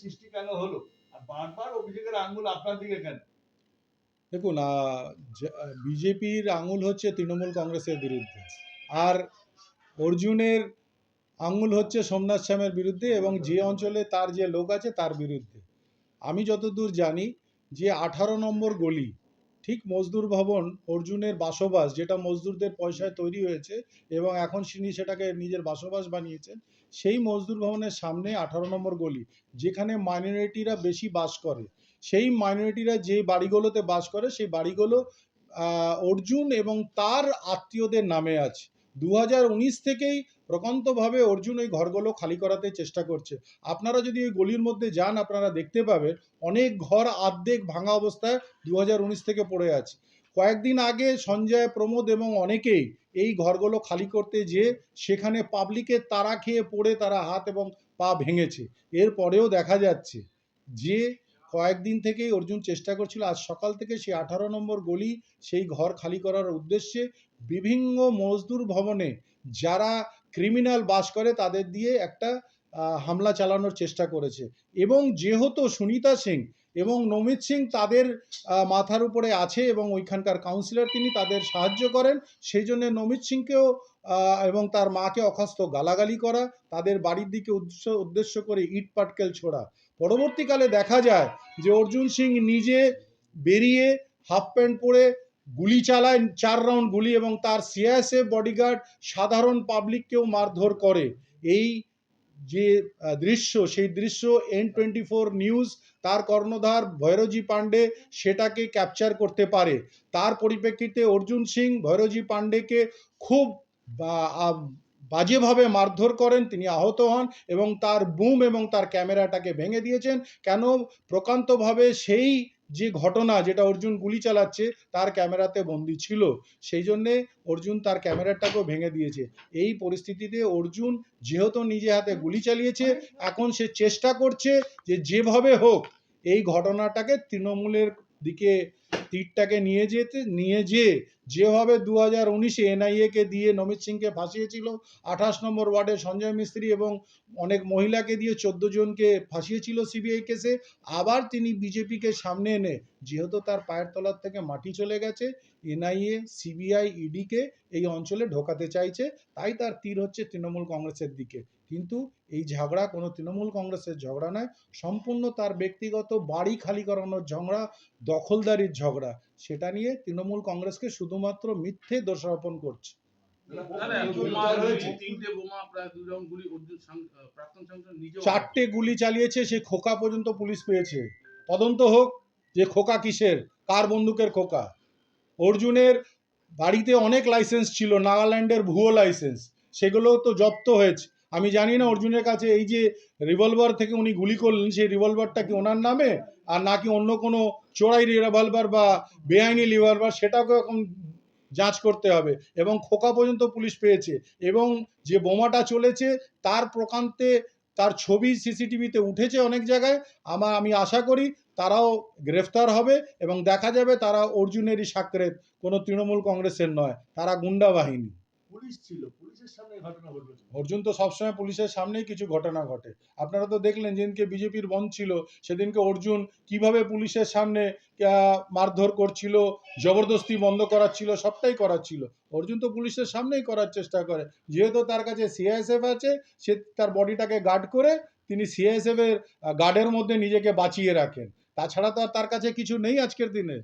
সৃষ্টি কেন হলো? আর বারবার অভিযোগের আঙ্গুল আপনার দিকে কেন? দেখুন বিজেপির আঙুল হচ্ছে তৃণমূল কংগ্রেসের বিরুদ্ধে। আর অর্জুনের আঙুল হচ্ছে সোমনাথ শ্যামের বিরুদ্ধে এবং যে অঞ্চলে তার যে লোক আছে তার বিরুদ্ধে। আমি যতদূর জানি যে আঠারো নম্বর গলি, ঠিক মজদুর ভবন, অর্জুনের বাসবাস, যেটা মজদুরদের পয়সায় তৈরি হয়েছে এবং এখন তিনি সেটাকে নিজের বাসবাস বানিয়েছেন সেই মজদুর ভবনের সামনে আঠারো নম্বর গলি, যেখানে মাইনরিটিরা বেশি বাস করে। সেই মাইনরিটিরা যে বাড়িগুলোতে বাস করে, সেই বাড়িগুলো অর্জুন এবং তার আত্মীয়দের নামে আছে। দু থেকেই প্রকান্তভাবে অর্জুন ওই ঘরগুলো খালি করাতে চেষ্টা করছে। আপনারা যদি ওই গলির মধ্যে যান, আপনারা দেখতে পাবেন, অনেক ঘর আর্ধেক ভাঙা অবস্থায় দু থেকে পড়ে আছে। কয়েকদিন আগে সঞ্জয় প্রমোদ এবং অনেকেই এই ঘরগুলো খালি করতে যেয়ে সেখানে পাবলিকের তারা খেয়ে পড়ে তারা হাত এবং পা ভেঙেছে। এরপরেও দেখা যাচ্ছে যে কয়েকদিন থেকেই অর্জুন চেষ্টা করছিল, আজ সকাল থেকে সেই আঠারো নম্বর গলি সেই ঘর খালি করার উদ্দেশ্যে বিভিন্ন মজদুর ভবনে যারা ক্রিমিনাল বাস করে তাদের দিয়ে একটা হামলা চালানোর চেষ্টা করেছে। এবং যেহেতু সুনিতা সিং এবং নমিত সিং তাদের মাথার উপরে আছে এবং ওইখানকার কাউন্সিলর তিনি তাদের সাহায্য করেন। সেই জন্য নমিত সিংকেও এবং তার মাকে অখাস্ত গালাগালি করা, তাদের বাড়ির দিকে উদ্দেশ্য উদ্দেশ্য করে ইট পাটকেল ছোড়া। পরবর্তীকালে দেখা যায় যে অর্জুন সিং নিজে বেরিয়ে হাফ প্যান্ট পরে গুলি চালায়, চার রাউন্ড গুলি এবং তার সিআইএসএফ বডিগার্ড সাধারণ পাবলিককেও মারধর করে। এই যে দৃশ্য, সেই দৃশ্য এন টোয়েন্টি ফোর নিউজ তার কর্ণধার ভৈরজি পাণ্ডে সেটাকে ক্যাপচার করতে পারে। তার পরিপ্রেক্ষিতে অর্জুন সিং ভৈরজি পাণ্ডেকে খুব বাজেভাবে মারধর করেন। তিনি আহত হন এবং তার বুম এবং তার ক্যামেরাটাকে ভেঙে দিয়েছেন। কেন? প্রকান্তভাবে সেই যে ঘটনা যেটা অর্জুন গুলি চালাচ্ছে তার ক্যামেরাতে বন্দি ছিল, সেই জন্যে অর্জুন তার ক্যামেরাটাকেও ভেঙে দিয়েছে। এই পরিস্থিতিতে অর্জুন যেহেতু নিজে হাতে গুলি চালিয়েছে, এখন সে চেষ্টা করছে যে যেভাবে হোক এই ঘটনাটাকে তৃণমূলের দিকে, তীরটাকে নিয়ে যেতে, নিয়ে যেয়ে যেভাবে দু হাজার উনিশে এনআইএকে দিয়ে নমিত সিংকে ফাঁসিয়েছিল, আঠাশ নম্বর ওয়ার্ডে সঞ্জয় মিস্ত্রি এবং অনেক মহিলাকে দিয়ে চোদ্দ জনকে ফাঁসিয়েছিল সিবিআই কেসে, আবার তিনি বিজেপিকে সামনে এনে, যেহেতু তার পায়ের তলার থেকে মাটি চলে গেছে, এনআইএ, সিবিআই, ইডিকে এই অঞ্চলে ঢোকাতে চাইছে, তাই তার তীর হচ্ছে তৃণমূল কংগ্রেসের দিকে। কিন্তু এই ঝগড়া কোনো তৃণমূল কংগ্রেসের ঝগড়া নয়, সম্পূর্ণ তার ব্যক্তিগত বাড়ি খালি করানোর ঝগড়া, দখলদারির ঝগড়া। সেটা নিয়ে তৃণমূল কংগ্রেসকে শুধুমাত্র মিথ্যে দোষারোপণ করছে। চারটে গুলি চালিয়েছে সে খোকা পর্যন্ত পুলিশ পেয়েছে। তদন্ত হোক যে খোকা কিসের কার বন্দুকের খোকা। অর্জুনের বাড়িতে অনেক লাইসেন্স ছিল নাগাল্যান্ডের ভুয়ো লাইসেন্স সেগুলো তো জব্দ হয়েছে। আমি জানি না অর্জুনের কাছে এই যে রিভলভার থেকে উনি গুলি করলেন, সেই রিভলভারটা কি ওনার নামে? আর নাকি অন্য কোনো চোরাই রিভলভার বা বেআইনি রিভলভার সেটাকে এখন যাঞ্চ করতে হবে? এবং খোকা পর্যন্ত পুলিশ পেয়েছে। এবং যে বোমাটা চলেছে, তার প্রকান্তে তার ছবি সিসিটিভিতে উঠেছে অনেক জায়গায়। আমার আমি আশা করি তারাও গ্রেফতার হবে এবং দেখা যাবে তারা অর্জুনেরই সাকরেত কোনো তৃণমূল কংগ্রেসের নয়। তারা গুন্ডা বাহিনী। পুলিশ ছিল, পুলিশের সামনে ঘটনা অর্জুন তো সবসময় পুলিশের সামনেই কিছু ঘটনা ঘটে। আপনারা তো দেখলেন যেদিনকে বিজেপির বন্ধ ছিল, সেদিনকে অর্জুন কীভাবে পুলিশের সামনে মারধর করছিল, জবরদস্তি বন্ধ করাচ্ছিল সবটাই করাচ্ছিল অর্জুন তো পুলিশের সামনেই করার চেষ্টা করে। যেহেতু তার কাছে সিআইএসএফ আছে, সে তার বডিটাকে গার্ড করে তিনি সিআইএসএফ এর গার্ডের মধ্যে নিজেকে বাঁচিয়ে রাখেন। তাছাড়া তো তার কাছে কিছু নেই আজকের দিনে।